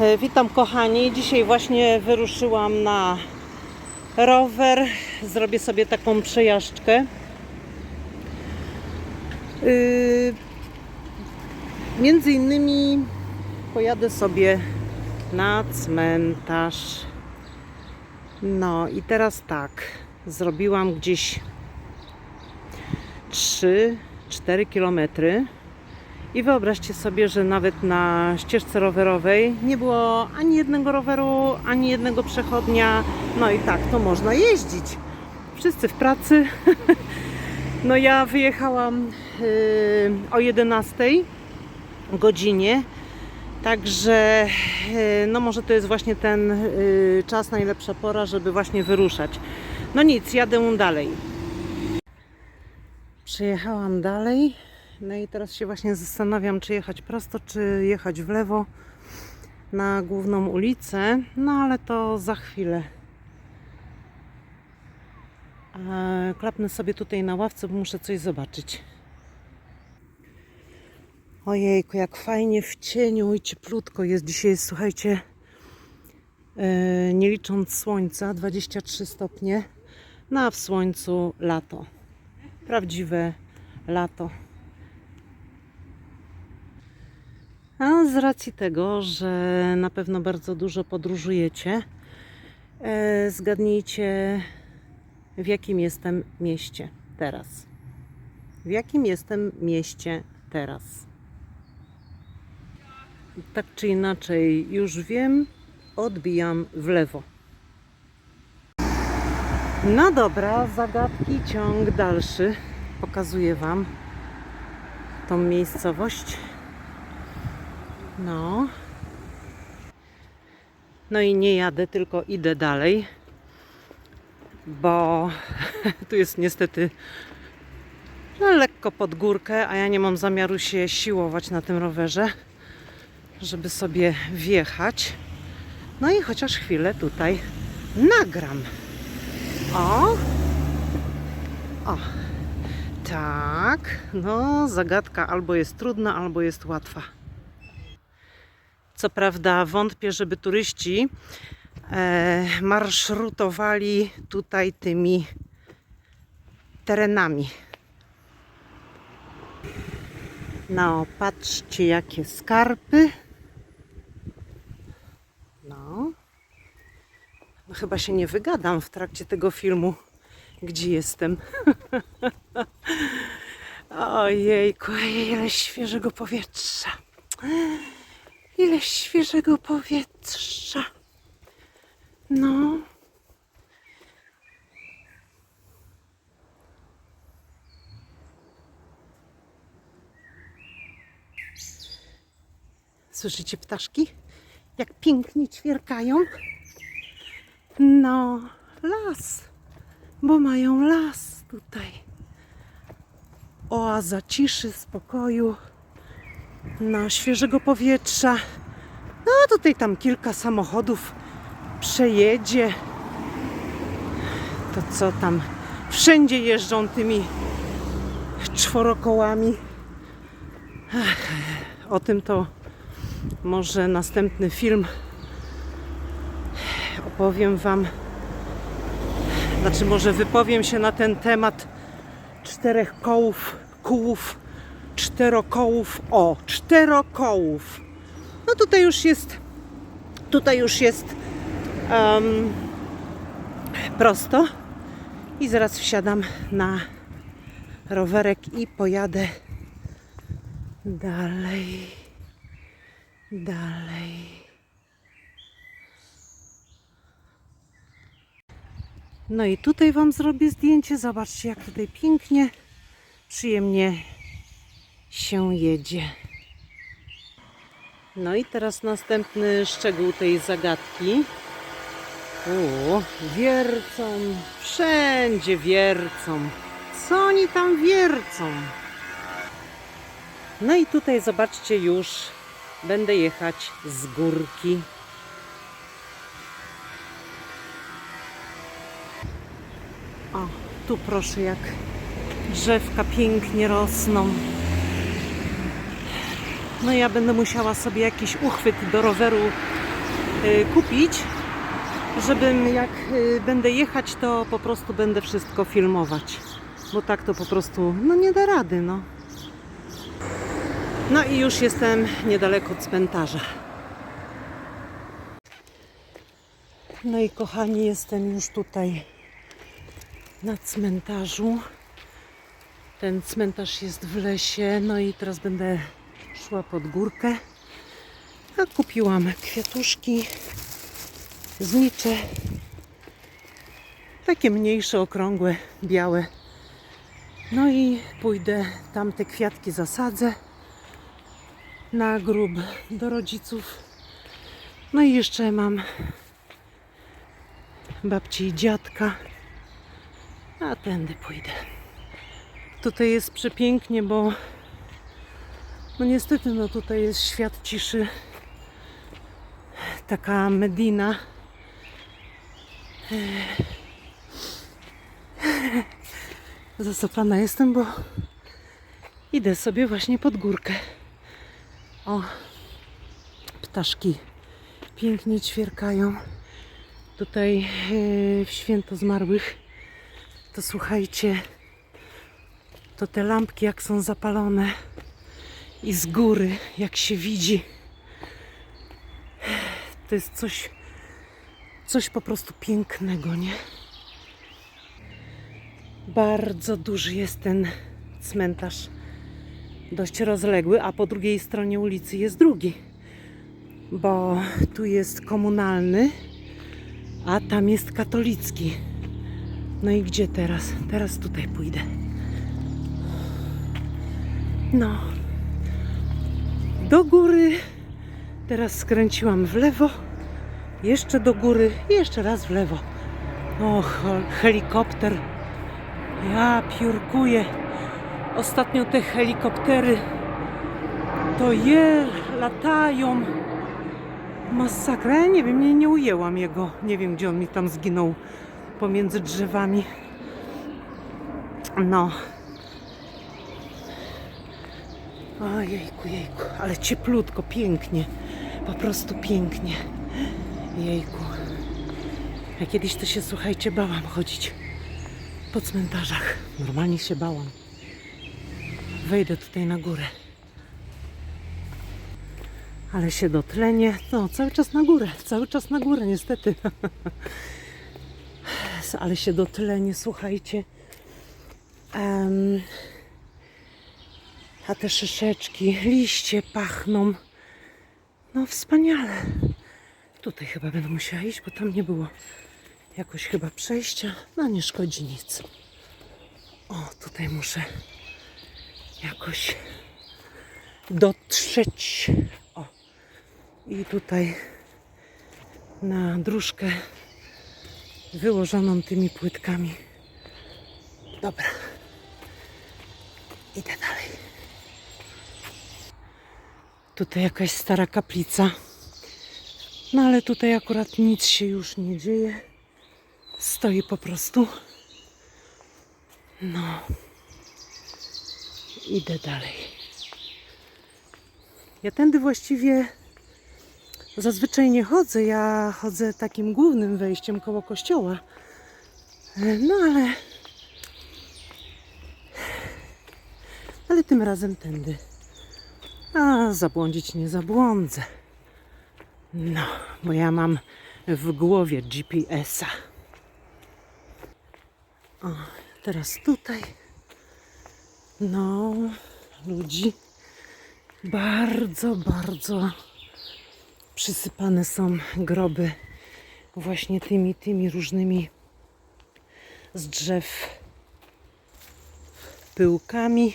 E, Witam kochani. Dzisiaj właśnie wyruszyłam na rower. Zrobię sobie taką przejażdżkę. Yy, między innymi pojadę sobie na cmentarz. No i teraz tak. Zrobiłam gdzieś 3-4 kilometry. I wyobraźcie sobie, że nawet na ścieżce rowerowej nie było ani jednego roweru, ani jednego przechodnia. No i tak to można jeździć. Wszyscy w pracy. No ja wyjechałam yy, o 11 godzinie. Także yy, no może to jest właśnie ten yy, czas, najlepsza pora, żeby właśnie wyruszać. No nic, jadę dalej. Przyjechałam dalej. No i teraz się właśnie zastanawiam, czy jechać prosto, czy jechać w lewo na główną ulicę. No ale to za chwilę. Klapnę sobie tutaj na ławce, bo muszę coś zobaczyć. Ojejku, jak fajnie w cieniu i cieplutko jest dzisiaj. Słuchajcie, e, nie licząc słońca, 23 stopnie. No a w słońcu lato. Prawdziwe lato. A z racji tego, że na pewno bardzo dużo podróżujecie, e, zgadnijcie, w jakim jestem mieście teraz. W jakim jestem mieście teraz? Tak czy inaczej, już wiem, odbijam w lewo. No dobra, zagadki, ciąg dalszy. Pokazuję Wam tą miejscowość. No. No i nie jadę, tylko idę dalej, bo tu jest niestety no, lekko pod górkę, a ja nie mam zamiaru się siłować na tym rowerze, żeby sobie wjechać. No i chociaż chwilę tutaj nagram. O! O! Tak, no zagadka albo jest trudna, albo jest łatwa. Co prawda wątpię, żeby turyści e, marszrutowali tutaj tymi terenami. No, patrzcie jakie skarpy. No. no. Chyba się nie wygadam w trakcie tego filmu, gdzie jestem. Ojejku, ile świeżego powietrza. Ile świeżego powietrza. No. Słyszycie ptaszki? Jak pięknie ćwierkają. No, las. Bo mają las tutaj. Oaza ciszy, spokoju no, świeżego powietrza. No tutaj tam kilka samochodów przejedzie. To co tam? Wszędzie jeżdżą tymi czworokołami. O tym to może następny film opowiem Wam. Znaczy, może wypowiem się na ten temat czterech kołów, kółów czterokołów. O, czterokołów. No tutaj już jest, tutaj już jest um, prosto. I zaraz wsiadam na rowerek i pojadę dalej, dalej. No i tutaj Wam zrobię zdjęcie. Zobaczcie, jak tutaj pięknie, przyjemnie się jedzie. No i teraz następny szczegół tej zagadki. O, wiercą, wszędzie wiercą. Co oni tam wiercą? No i tutaj zobaczcie już, będę jechać z górki. O, tu proszę jak drzewka pięknie rosną. No ja będę musiała sobie jakiś uchwyt do roweru y, kupić, żebym jak y, będę jechać, to po prostu będę wszystko filmować. Bo tak to po prostu, no nie da rady, no. No i już jestem niedaleko cmentarza. No i kochani, jestem już tutaj na cmentarzu. Ten cmentarz jest w lesie, no i teraz będę szła pod górkę. A kupiłam kwiatuszki, znicze, takie mniejsze, okrągłe, białe. No i pójdę tam te kwiatki zasadzę na grób do rodziców. No i jeszcze mam babci i dziadka. A tędy pójdę. Tutaj jest przepięknie, bo no niestety no tutaj jest świat ciszy. Taka Medina. Zasopana jestem, bo idę sobie właśnie pod górkę. O, ptaszki pięknie ćwierkają. Tutaj e, w święto zmarłych to słuchajcie, to te lampki jak są zapalone i z góry jak się widzi, to jest coś, coś po prostu pięknego, nie? Bardzo duży jest ten cmentarz, dość rozległy, a po drugiej stronie ulicy jest drugi, bo tu jest komunalny, a tam jest katolicki. No i gdzie teraz? Teraz tutaj pójdę. No. Do góry. Teraz skręciłam w lewo. Jeszcze do góry. Jeszcze raz w lewo. O, he- helikopter. Ja piórkuję. Ostatnio te helikoptery to je latają. Masakra. Ja nie wiem, nie, nie ujęłam jego. Nie wiem, gdzie on mi tam zginął pomiędzy drzewami. No. Ojejku, jejku, ale cieplutko, pięknie. Po prostu pięknie. Jejku. Ja kiedyś to się, słuchajcie, bałam chodzić po cmentarzach. Normalnie się bałam. Wejdę tutaj na górę. Ale się dotlenię. No, cały czas na górę. Cały czas na górę, niestety. Ale się dotlenię, słuchajcie. Em, a te szyszeczki, liście pachną. No wspaniale. Tutaj chyba będę musiała iść, bo tam nie było jakoś chyba przejścia. No nie szkodzi nic. O, tutaj muszę jakoś dotrzeć. O. I tutaj na dróżkę wyłożoną tymi płytkami. Dobra. Idę dalej. Tutaj jakaś stara kaplica. No ale tutaj akurat nic się już nie dzieje. Stoi po prostu. No. Idę dalej. Ja tędy właściwie zazwyczaj nie chodzę. Ja chodzę takim głównym wejściem koło kościoła. No ale. Ale tym razem tędy. A zabłądzić nie zabłądzę. No, bo ja mam w głowie GPS-a. O, teraz tutaj. No, ludzi bardzo, bardzo przysypane są groby właśnie tymi, tymi różnymi z drzew pyłkami.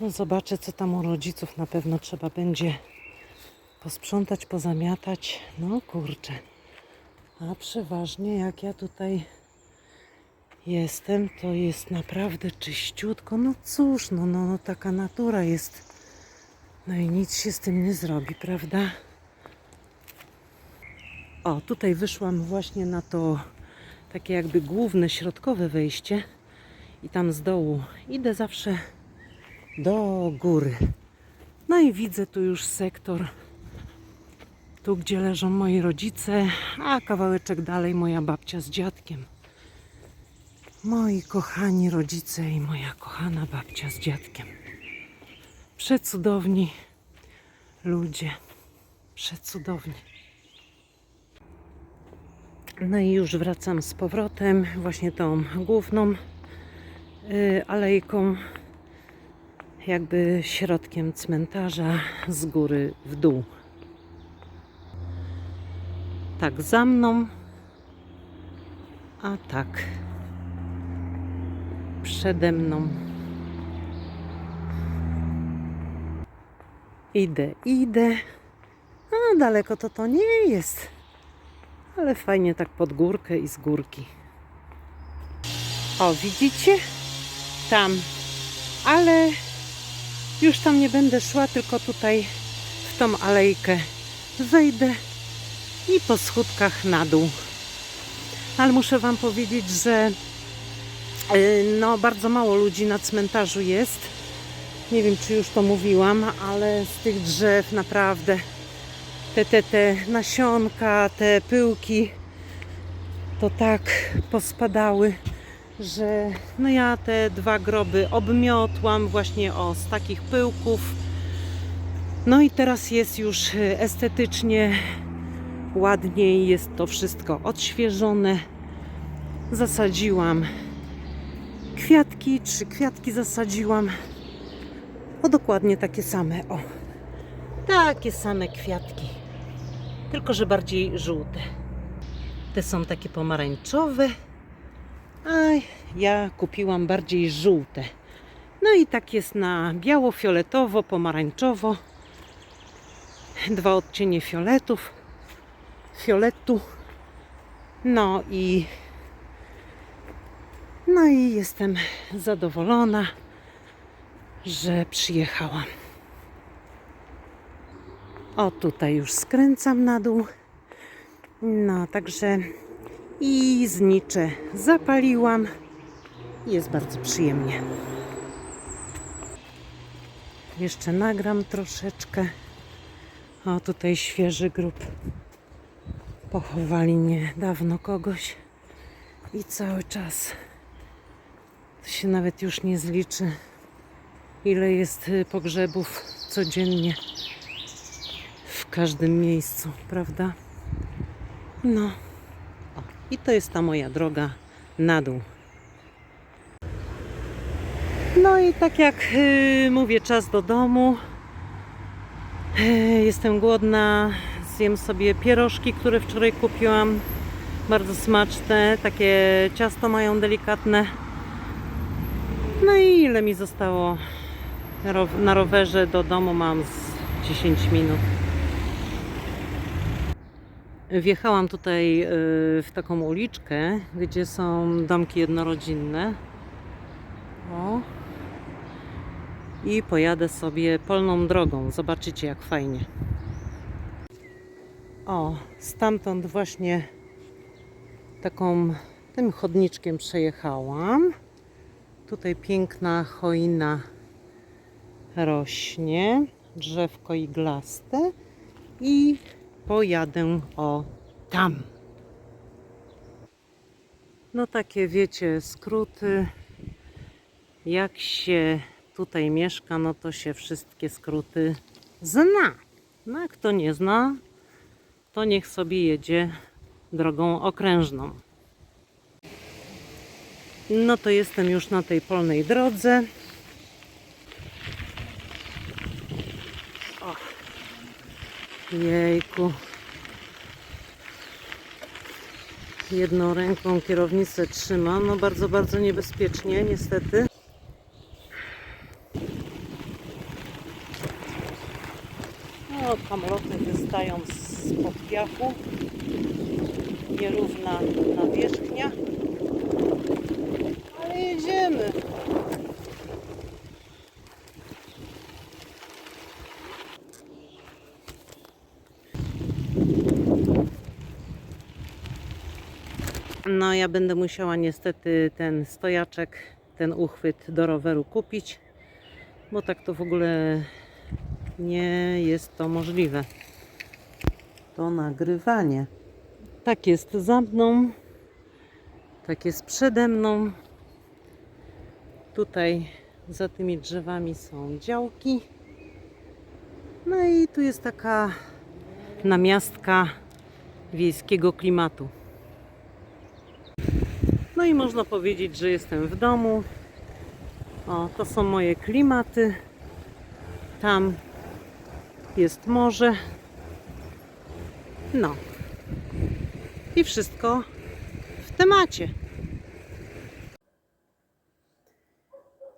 No zobaczę, co tam u rodziców na pewno trzeba będzie posprzątać, pozamiatać. No kurczę. A przeważnie jak ja tutaj jestem, to jest naprawdę czyściutko. No cóż, no, no, no taka natura jest. No i nic się z tym nie zrobi, prawda? O, tutaj wyszłam właśnie na to takie jakby główne, środkowe wejście. I tam z dołu idę zawsze do góry. No i widzę tu już sektor Tu, gdzie leżą moi rodzice, a kawałeczek dalej moja babcia z dziadkiem. Moi kochani rodzice i moja kochana babcia z dziadkiem. Przecudowni ludzie. Przecudowni. No i już wracam z powrotem, właśnie tą główną y, alejką, jakby środkiem cmentarza z góry w dół. Tak za mną, a tak przede mną. Idę, idę. A daleko to to nie jest. Ale fajnie tak pod górkę i z górki. O, widzicie? Tam. Ale już tam nie będę szła, tylko tutaj w tą alejkę wejdę i po schódkach na dół. Ale muszę Wam powiedzieć, że y, no, bardzo mało ludzi na cmentarzu jest. Nie wiem, czy już to mówiłam, ale z tych drzew naprawdę te, te, te nasionka, te pyłki to tak pospadały, że no ja te dwa groby obmiotłam właśnie o z takich pyłków. No i teraz jest już y, estetycznie ładniej, jest to wszystko odświeżone. Zasadziłam kwiatki, trzy kwiatki zasadziłam. O dokładnie takie same, o. Takie same kwiatki, tylko że bardziej żółte. Te są takie pomarańczowe, a ja kupiłam bardziej żółte. No i tak jest na biało, fioletowo, pomarańczowo. Dwa odcienie fioletów, fioletu. No i no i jestem zadowolona, że przyjechałam. O, tutaj już skręcam na dół. No, także i znicze zapaliłam. Jest bardzo przyjemnie. Jeszcze nagram troszeczkę. O, tutaj świeży grób. Pochowali niedawno kogoś i cały czas to się nawet już nie zliczy, ile jest y, pogrzebów codziennie w każdym miejscu, prawda? No. I to jest ta moja droga na dół. No i tak jak y, mówię, czas do domu. Y, jestem głodna. Zjem sobie pierożki, które wczoraj kupiłam. Bardzo smaczne. Takie ciasto mają delikatne. No i ile mi zostało na rowerze do domu? Mam z 10 minut. Wjechałam tutaj y, w taką uliczkę, gdzie są domki jednorodzinne. O. I pojadę sobie polną drogą. Zobaczycie, jak fajnie. O, stamtąd właśnie taką tym chodniczkiem przejechałam. Tutaj piękna choina rośnie, drzewko iglaste i pojadę o tam. No takie wiecie, skróty. Jak się tutaj mieszka, no to się wszystkie skróty zna. No kto nie zna, to niech sobie jedzie drogą okrężną. No to jestem już na tej polnej drodze. Jejku. Jedną ręką kierownicę trzymam. No bardzo, bardzo niebezpiecznie, niestety. No, samoloty wystają z piachu. Nierówna nawierzchnia. Ale jedziemy. No, ja będę musiała niestety ten stojaczek, ten uchwyt do roweru kupić, bo tak to w ogóle nie jest to możliwe. to nagrywanie. Tak jest za mną, tak jest przede mną. Tutaj za tymi drzewami są działki. No i tu jest taka namiastka wiejskiego klimatu. No i można powiedzieć, że jestem w domu. O, to są moje klimaty. Tam jest morze. No. I wszystko w temacie.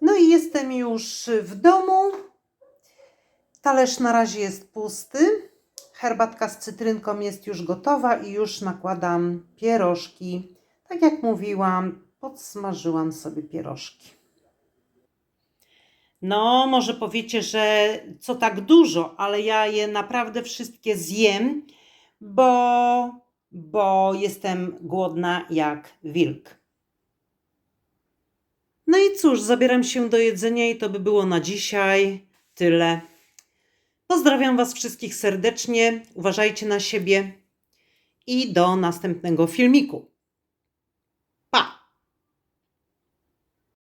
No i jestem już w domu. Talerz na razie jest pusty. Herbatka z cytrynką jest już gotowa i już nakładam pierożki. Tak jak mówiłam, podsmażyłam sobie pierożki. No, może powiecie, że co tak dużo, ale ja je naprawdę wszystkie zjem, bo, bo jestem głodna jak wilk. No i cóż, zabieram się do jedzenia i to by było na dzisiaj tyle. Pozdrawiam Was wszystkich serdecznie, uważajcie na siebie i do następnego filmiku.